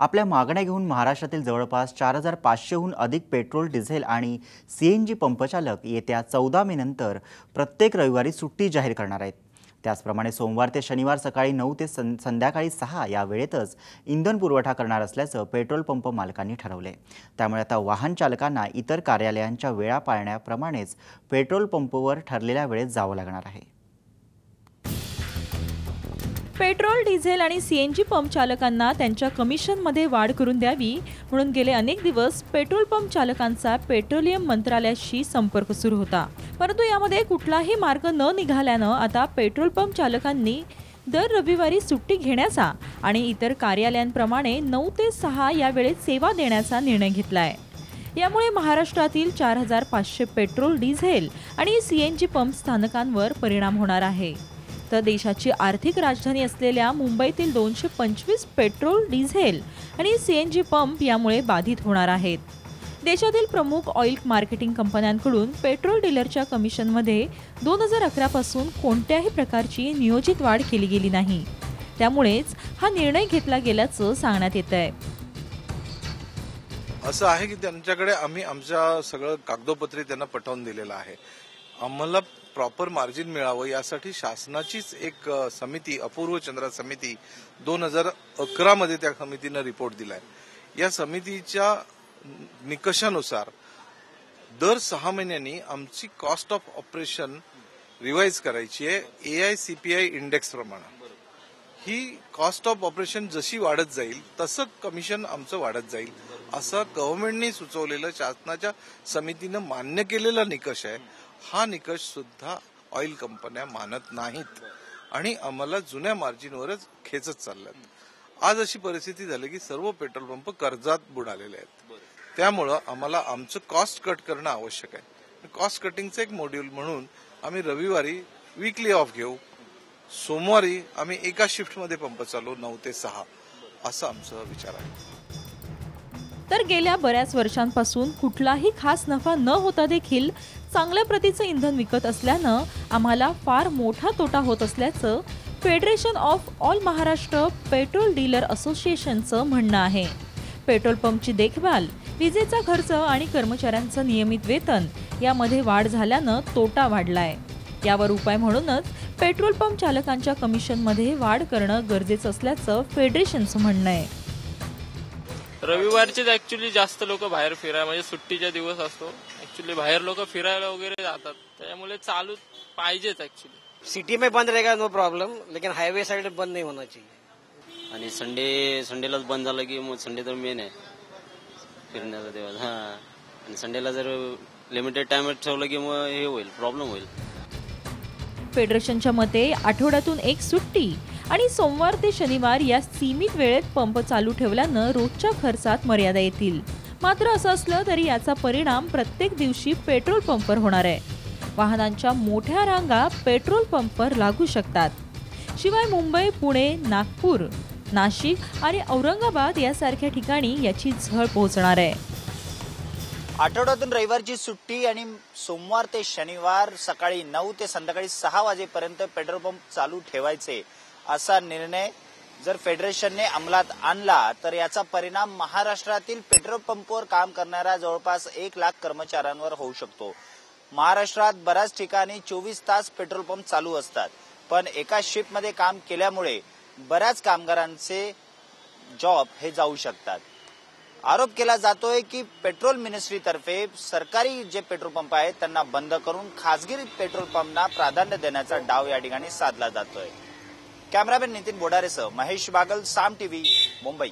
आपल्या मागण्या घेऊन महाराष्ट्रातील जवळपास चार हजार पाचशेहून अधिक पेट्रोल डिझेल आणि सी एन जी पंपचालक येत्या चौदा मे नंतर प्रत्येक रविवारी सुट्टी जाहीर करणार आहेत. त्याचप्रमाणे सोमवार ते शनिवार सकाळी नऊ ते सं संध्याकाळी सहा या वेळेतच इंधन पुरवठा करणार असल्याचं पेट्रोल पंप मालकांनी ठरवले त्यामुळे आता वाहन चालकांना इतर कार्यालयांच्या वेळा पाळण्याप्रमाणेच पेट्रोल पंपवर ठरलेल्या वेळेत जावं लागणार आहे. पेट्रोल डिझेल आणि सीएनजी पंप चालकांना त्यांच्या कमिशनमध्ये वाढ करून द्यावी म्हणून गेले अनेक दिवस पेट्रोल पंप चालकांचा पेट्रोलियम मंत्रालयाशी संपर्क सुरू होता. परंतु यामध्ये कुठलाही मार्ग न निघाल्यानं आता पेट्रोल पंप चालकांनी दर रविवारी सुट्टी घेण्याचा आणि इतर कार्यालयांप्रमाणे नऊ ते सहा या वेळेत सेवा देण्याचा निर्णय घेतला आहे यामुळे महाराष्ट्रातील चार हजार पाचशे पेट्रोल डिझेल आणि सीएनजी पंप स्थानकांवर परिणाम होणार आहे. तर देशाची आर्थिक राजधानी असलेल्या मुंबईतील दोनशे पंचवीस पेट्रोल डिझेल आणि सी एन जी पंप यामुळे बाधित होणार आहेत. देशातील प्रमुख ऑइल मार्केटिंग कंपन्यांकडून पेट्रोल डीलरच्या कमिशनमध्ये दोन हजार अकरापासून कोणत्याही प्रकारची नियोजित वाढ केली गेली नाही. त्यामुळेच हा निर्णय घेतला गेल्याचं सांगण्यात येत आहे असं आहे की त्यांच्याकडे आम्ही आमच्या सगळं कागदोपत्री त्यांना पटवून दिलेलं आहे. आम्हाला प्रॉपर मार्जिन मिळावं यासाठी शासनाचीच एक समिती अपूर्व चंद्रा समिती दोन हजार अकरा मध्ये त्या समितीनं रिपोर्ट दिलाय. या समितीच्या निकषानुसार दर सहा महिन्यांनी आमची कॉस्ट ऑफ ऑपरेशन रिवाईज करायची आहे ए आय सीपीआय इंडेक्स प्रमाणे. ही कॉस्ट ऑफ ऑपरेशन जशी वाढत जाईल तसं कमिशन आमचं वाढत जाईल असं गव्हर्नमेंटने सुचवलेलं शासनाच्या समितीनं मान्य केलेला निकष आहे. हा निकष सुद्धा ऑइल कंपन्या मानत नाहीत. आणि आम्हाला जुन्या मार्जिनवरच खेचत चालल्यात. आज अशी परिस्थिती झाली की सर्व पेट्रोल पंप कर्जात बुडालेले आहेत. त्यामुळं आम्हाला आमचं कॉस्ट कट करणं आवश्यक आहे. कॉस्ट कटिंगचं एक मॉड्यूल म्हणून आम्ही रविवारी वीकली ऑफ घेऊ. सोमवारी आम्ही एका शिफ्टमध्ये पंप चालू नऊ ते सहा. असा आमचा विचार आहे. तर गेल्या बऱ्याच वर्षांपासून कुठलाही खास नफा न होता देखील चांगल्या प्रतीचं इंधन विकत असल्यानं आम्हाला फार मोठा तोटा होत असल्याचं federation of all Maharashtra petrol dealer असोसिएशनचं म्हणणं आहे. पेट्रोल पंपची देखभाल विजेचा खर्च आणि कर्मचाऱ्यांचं नियमित वेतन यामध्ये वाढ झाल्यानं तोटा वाढलाय. यावर उपाय म्हणूनच पेट्रोल पंप चालकांच्या कमिशनमध्ये वाढ करणं गरजेचं असल्याचं फेडरेशनचं म्हणणं आहे. रविवारचेच ऍक्च्युली जास्त लोक बाहेर फिरायला म्हणजे सुट्टीचा दिवस असतो. ऍक्च्युली बाहेर लोक फिरायला वगैरे जातात. त्यामुळे चालू पाहिजेच ऍक्च्युली सिटी में बंद रहेगा नो प्रॉब्लम लेकिन हाईवे साइड बंद नहीं होना चाहिए। आणि संडे संडेलाच बंद झालं की मग संडे तर मेन आहे. फिरण्याचा दिवस हा. आणि संडेला जर लिमिटेड टाइम ठेवलं की मग हे होईल प्रॉब्लेम होईल. फेडरेशनच्या मते आठवड्यातून एक सुट्टी. आणि सोमवार ते शनिवार या सीमित वेळेत पंप चालू ठेवल्यानं रोजच्या खर्चात मर्यादा येतील. मात्र असं असलं तरी याचा परिणाम प्रत्येक दिवशी पेट्रोल पंपवर होणार आहे. वाहनांच्या मोठ्या रांगा पेट्रोल पंपवर लागू शकतात. शिवाय मुंबई पुणे नागपूर नाशिक आणि औरंगाबाद यासारख्या ठिकाणी याची झळ पोहोचणार आहे. आठवड्यातून रविवारची सुट्टी आणि सोमवार ते शनिवार सकाळी नऊ ते संध्याकाळी सहा वाजेपर्यंत पेट्रोल पंप चालू ठेवायचे. असा निर्णय जर फेडरेशनने अंमलात आणला तर याचा परिणाम महाराष्ट्रातील पेट्रोल पंपवर काम करणाऱ्या जवळपास एक लाख कर्मचाऱ्यांवर होऊ शकतो. महाराष्ट्रात बऱ्याच ठिकाणी चोवीस तास पेट्रोल पंप चालू असतात पण एका शिफ्टमध्ये काम केल्यामुळे बऱ्याच कामगारांचे जॉब हे जाऊ शकतात. आरोप केला जातोय की पेट्रोल मिनिस्ट्रीतर्फे सरकारी जे पेट्रोल पंप आहेत त्यांना बंद करून खासगी पेट्रोल पंपना प्राधान्य देण्याचा डाव या ठिकाणी साधला जातोय. कॅमेरामॅन नितीन बोडारेसह महेश बागल साम टीव्ही मुंबई.